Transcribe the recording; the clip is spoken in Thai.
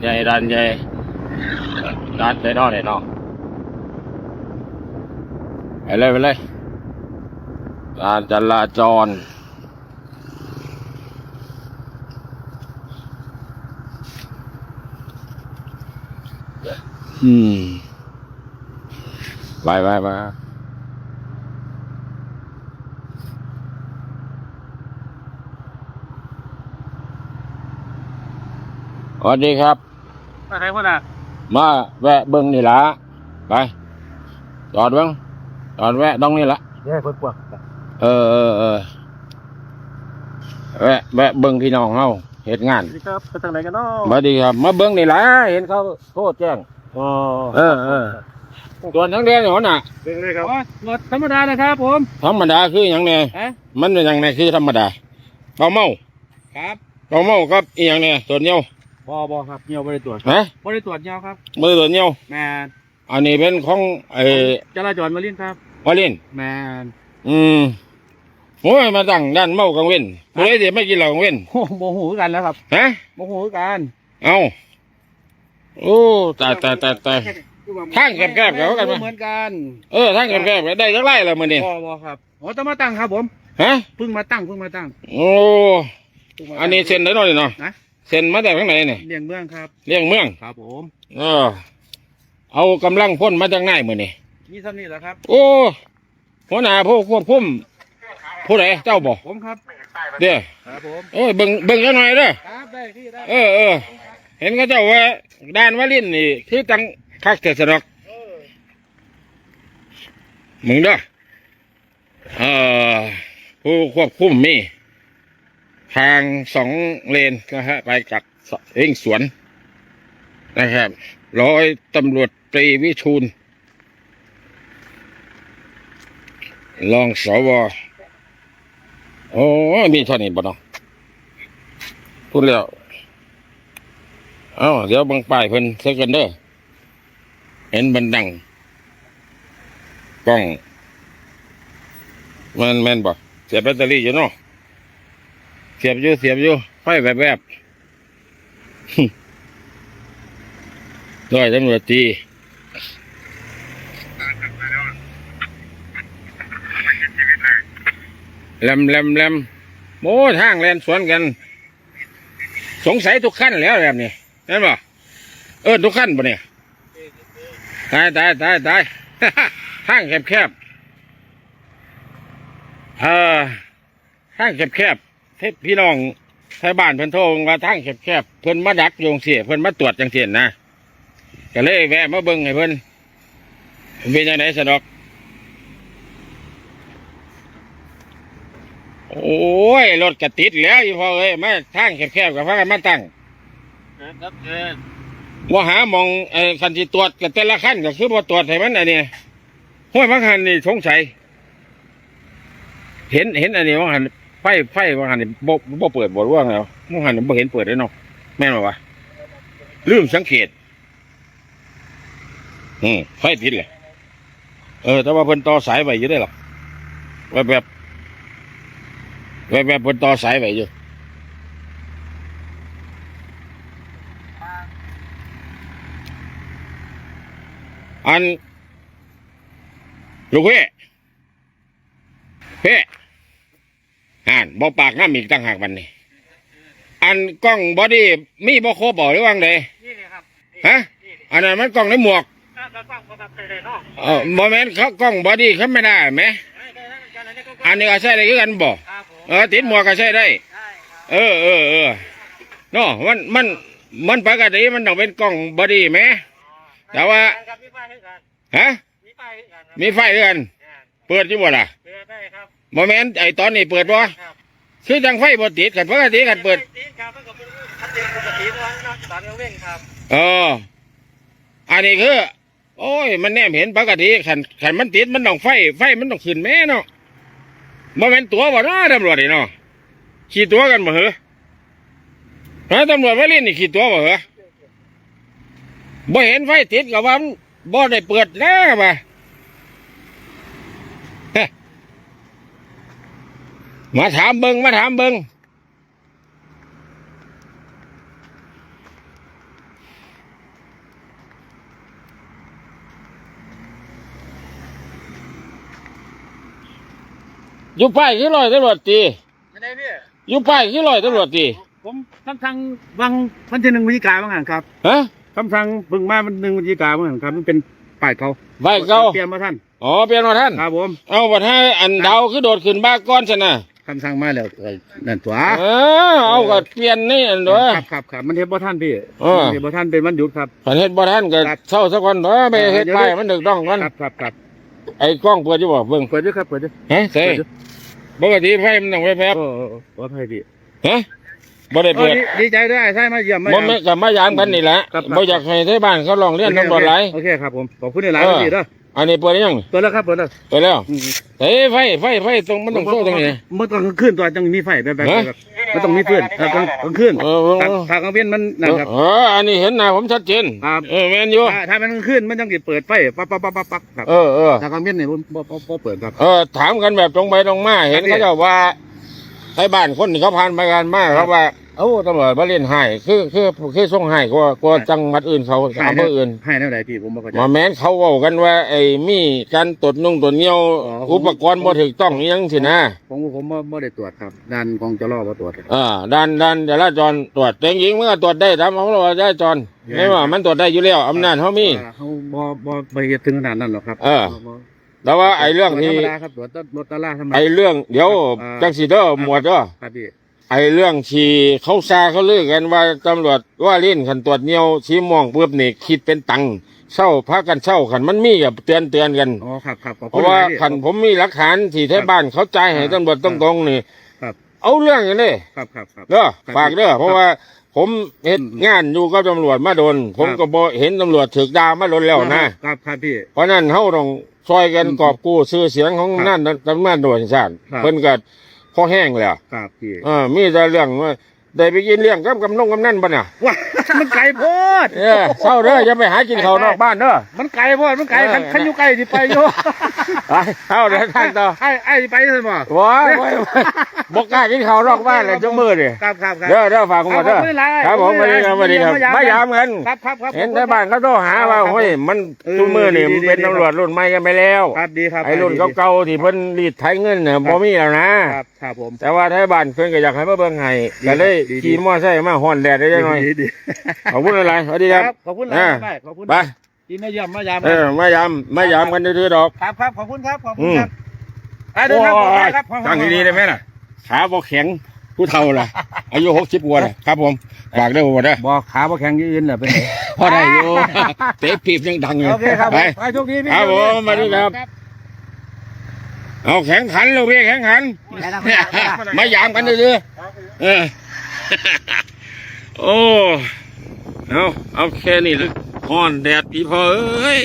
ใหญ่ด้านใหญ่ด้านใหญ่นอนเลยนาะไปเลยไปเลยการจราจรอืมไปไปไปสวัสดีครับ อะไรพ่อน่ะมาแวะเบิ้งนี่ละไปจอดเบิ้งจอดแวะตรงนี้ละเดี๋ยวให้เพิ่นปวกเออเออเออแวะแวะเบิ้งพี่น้องเฮาเหตุงานสวัสดีครับไปทางไหนกันเนาะสวัสดีครับ มาเบิ้งนี่ละเห็นเขาโทษแจ้งอ๋อเออเออส่วนทั้งเดือนหนน่ะเป็นเลยครับรถธรรมดานะครับ ผม ธรรมดาคืออย่างไงฮะมันเป็นอย่างไงคือธรรมดาเบาเมาครับเบาเมากับอีอย่างเนี้ยตัวเหนียว บอบอครับเงียวบริตรวจฮะบริตรวจเงียวครับมือตัวเหนียวแมนอันนี้เป็นของไอ้จราจรมาลินครับวอลินแมนอืมโอ้ยมาตั้งด้านเมากังเว้นผู้ใดที่ไม่กินเหล้ากังเว้นโอ้โมโหกันแล้วครับฮะโมโหกันเอาโอ้ตายตายตายตายทางแคบๆเดี๋ยวกันมาเหมือนกันเออทั้งแคบๆได้จักไรละมื้อนี้บอบอครับโอ้ต้องมาตั้งครับผมฮะเพิ่งมาตั้งเพิ่งมาตั้ง โอ้เพิ่งมาตั้งอันนี้เซ็นได้หน่อยเนาะนะ เซ็นมาแต่ข้างไหนเนี่ยเลี่ยงเมืองครับเลี้ยงเมืองครับผมเออเอากำลังพ่นมาจากไหนมื้อนี้นี่ซ้ำนี่แหละครับ โอ้หัวหน้าผู้ควบคุมผู้ใดเจ้าบ่ผมครับเด้อครับผมโอ้ยเบิ่งเบิ่งจักหน่อยเด้อครับได้ที่ได้เออเออเห็นเขาเจ้าว่าด้านวาลินนี่คือจังคักแต่สนอกเออมึงเด้อเออผู้ควบคุมมี ทางสองเลนก็ฮะไปจากเองสวนนะครับร้อยตำรวจตรีวิทูลรองสวโอ้มีเท่านี้บ่เนาะพูดแล้วเอ้าเดี๋ยวบังป้ายเพิ่นเซกันเด้อเห็นบันดังกล้อง แมนแมนบ่เสียบแบตเตอรี่อยู่เนาะ เสียบอยู่เสียบอยู่ไฟแวบๆด้วยตำรวจตีแลมแลมแลมโอ้ทางแลนสวนกัน สงสัยทุกขั้นแล้วแบบนี้เห็นบ่เออทุกขั้นบ่เนี่ยตายตายตายตายทางแคบแคบเออทางแคบแคบ ทพพี่น้องไทยบ้านเพิ่นโทรว่าทางแคบแคบๆเพิ่นมาดักโยงเสียเพิ่นมาตรวจจังเสียนะก็เลยแวะมาเบิ่งให้เพิ่นเป็นยังไงสะดอก โอ้ยรถกระติดแล้วอีพ่อเอ้ยมาทางแคบๆกับพากันมาตั้งครับเออว่าหาหมองไอ้คันที่ตรวจกับแต่ละขั้นก็คือบ่ตรวจให้มันอันนี้ห้วยบางหันนี่สงสัย เห็นเห็นอันนี้บางหัน ไฟไฟบาหันนี่บ่บ่เปิดบ่ร่วงแล้วบางหันนี่บ่เห็นเปิดเลยเนาะแม่นบ่วะลืมสังเกตอืมไฟติดเลยเออ แต่ว่าเพิ่นต่อสายไว้อยู่ได้หรอแบบแบบแบบแบบเพิ่นต่อสายไว้อยู่อันลูกเพ่เพ่อ่าน บอปากน้ำอีกตั้งหากวันนี้ อันกล้องบอดี้มีบอครบบอกหรือว่าไงนี่เลยครับฮะอันนั้นมันกล้องในหมวกถ้าเราฟังภาษาไทยได้เนาะเออบอแมนเขากล้องบอดี้เขาไม่ได้ไหมได้ได้ได้กันอันนี้ก็อันนี้ก็ใช้ได้คือกันบอกครับผมเออติดหมวกก็ใช้ได้ได้ครับเออเออเออเนาะมันมันมันปกติมันต้องเป็นกล้องบอดี้ไหมแต่ว่าครับมีป้ายให้กันฮะมีป้ายให้กันครับมีไฟด้วยกันเปิดอยู่บ่ล่ะเปิดได้ครับบอแมนไอตอนนี้เปิดบ่ ครับคือจังไฟบ่ติดกันปกติกันเปิดตีนครับมันก็เป็นคันเดียวปกติเท่านั้นเนาะตอนนี้เว้นครับเอออันนี้คือ โอ้ย มันแนมเห็นปกติขันขันมันติดมันต้องไฟ ไฟมันต้องขึ้นแม่เนาะบ่เป็นตัวบ่เนาะตำรวจนี่เนาะขี่ตัวกันบ่เหรอฮะตำรวจมาเล่นนี่ขี่ตัวบ่เหรอบ่เห็นไฟติดกับว่ามันบ่ได้เปิดแล้วมา มาถามเบิงมาถามเบิงอยู่ไปขี้ลอยตำรวจตีอยู่ไปขี้ลอยตำรวจตีผมคำสั่งบางวันที่หนึ่งวิการบ้างครับฮะคำสั่งเบิ่งมาวันหนึ่งวิการบ้างครับ มันเป็นป้ายเขาป้ายเขาเปลี่ยนมาท่านอ๋อเปลี่ยนมาท่านครับผมเอาบัดให้อันเดาวคือโดดขึ้นบ้าก้อนชนะ คำสั่งมาแล้วเอ่อนั่นตัวเออเอาก็เปลี่ยนนี่อันเด้อ ครับครับครับมันเฮ็ดบ่ท่านพี่เออ มันเฮ็ดบ่ท่านเป็นวันหยุดครับคันเฮ็ดบ่ท่านก็ครับเช่าสักคนเด้อไปเฮ็ดป้ายมันถูกต้องกันครับครับครับไอ้กล้องเปิดอยู่บ่เบิ่งเปิดด้วยครับเปิดด้วยฮะใส่ปกติไฟมันต้องไฟแป๊บโอ้โอ้โอ้ให้พี่ฮะบ่ได้โอ้เปิดดีดีใจด้วยใช่มาเยี่ยมมาบ่แม่นก็มายามกันนี่แหละครับครับ บ่อยากให้ที่บ้านเขาลองเรียนตำรวจหลาย โอเคครับผมขอบคุณหลายเออพี่เด้อ อันนี้เปิดหรือยังเปิดแล้วครับเปิดแล้วเปิดแล้วอืมเฮ้ยไฟไฟไฟตรงมันต้องโซ่ตรงนี้มันต้องกลางคืนตัวจังมีไฟแบบแบบฮะแบบมันต้องมีฟืนครับกลางกลางคืนเออเออทางทางกลางเวียนมันนั่นครับเอออันนี้เห็นหน้าผมชัดเจนครับเออแม่นอยู่ถ้าถ้ามันกลางคืนมันต้องสิเปิดไฟปั๊บปั๊บปั๊บปั๊บปั๊บครับเออเออทางกลางเวียนเนี่ยมันบ่บ่บ่เปิดครับเออถามกันแบบตรงไปตรงมาเห็นเขาเจะว่าให้บ้านคนที่เขาผ่านไปกันมาเขาว่า เอ้าตำรวจมาเล่นให้คือคือคือส่งให้กว่ากว่าจังหวัดอื่นเขาอำเภออื่นให้แนวไหนพี่ผมบ่เข้าใจมาแม้นเขาเว้ากันว่า ไอ้มีการตรวจนุ่งตรวจเงี้ยวอ๋ออุปกรณ์บ่ถูกต้องอิหยังสินะผมผมบ่บ่ได้ตรวจครับด้านของจรบ่ตรวจครับ อ่าด้านด้านจราจรตรวจแต่จริงๆมันก็ตรวจได้ตามของเราจราจรไม่ว่ามันตรวจได้อยู่แล้วอำนาจเขามีเขาบ่บ่ไปเฮ็ดถึงขนาดนั้นหรอกครับเออบ่บ่แต่ว่าไอ้เรื่องที่ธรรมดาครับตรวจรถตลาดธรรมดาไอ้เรื่องเดี๋ยวอ่าจังสีเด้อหมวดเด้อครับพี่ ไอ้เรื่องที่เขาซาเขาลือกันว่าตำรวจว่าเล่นขันตรวจเนียวชี้ม่วงปุ๊บนี่คิดเป็นตังค์เช่าพักกันเช่าขันมันมีกับเตือนเตือนกัน อ๋อครับครับขอบเพคุณราะว่าหลยพี่ขันผมมีหลักฐานที่ที่บ้านเขาจ่ายให้ตำรวจตรงๆนี่ ครับเอาเรื่องกันเลยครับครับครับ เด้อครับฝากเด้อเพราะว่าผมเฮ็ดอืม งานอยู่กับตำรวจมาโดน ผมครับก็บ่เห็นตำรวจถึกดามาโดนแล้วนะ ครับครับพี่ เพราะนั้นเฮาต้องช่วยกันอืมกอบกู้ชื่อเสียงของครับนั่นตำรวจโดยชาติครับ เพิ่นก็พ อแห้งแล้วครับพี่เออมีแต่เรื่องว่าได้ไปกินเลี้ยงกับกำนงกำนั่นบ่น่ะว้ามันไกลโพดเออเศร้าเด้ออย่าไปหากินข้าวนอกบ้านเด้อมันไกลโพดมันไกลเออคันคันอยู่ไกลสิไปอยู่ ไปเศร้าเด้อท่านต่อไอ้ไอ้สิไปเลยบ่ว้ายว้ายว้ายบ่กล้ากินข้าวนอกบ้านเลยจังมือดิครับครับครับเด้อเด้อฝากผมก่อนเด้อเอาขอบคุณหลายครับผมสวัสดีครับสวัสดีครับขอบคุณหลายไม่ยามกันครับครับครับเห็นแต่บ้านเขาโทรหาว่าครับเฮ้ยมันเออทุกมือนี่ดีมันดีเป็นดีตำรวจรุ่นใหม่กันไปแล้วครับดีครับไอ้รุ่นดีเก่าๆที่เพิ่นรีดไถเงินเนี่ยบ่มีแล้วนะครับครับผมแต่ว่าไทยบ้านเพิ่นก็อยากให้มาเบิ่งให้ดีก็เลยดีดีขี่มอไซค์มาฮ้อนแดดได้จังหน่อยดีดีขอบคุณอะไรสวัสดีครับขอบคุณหลายอ่าได้ขอบคุณไป กินมายำมายำเออมายามมายามกันดื้อๆดอก ครับครับขอบคุณครับขอบคุอืณมครับไปเดินทางปลอดภัยครับตั้งดีๆได้ไหมล่ะขาบ่แข็งผู้เฒ่าล่ะ อายุ60กว่าน่ะครับผมฝากเด้อบ่เด้อบอกขาบ่แข็งยืนน่ะเป็นไงพอได้อยู่เตะปีบยังดังอยู่โอเคครับไปไปโชคดีพี่ครับผมสวัสดีครับ เอาแข็งขันลูกพี่แข็งขันมายามกันดื้อๆเออโอ้เอาเอาแค่นี้เลย ฮ้อนแดดพี่พ่อเอ้ย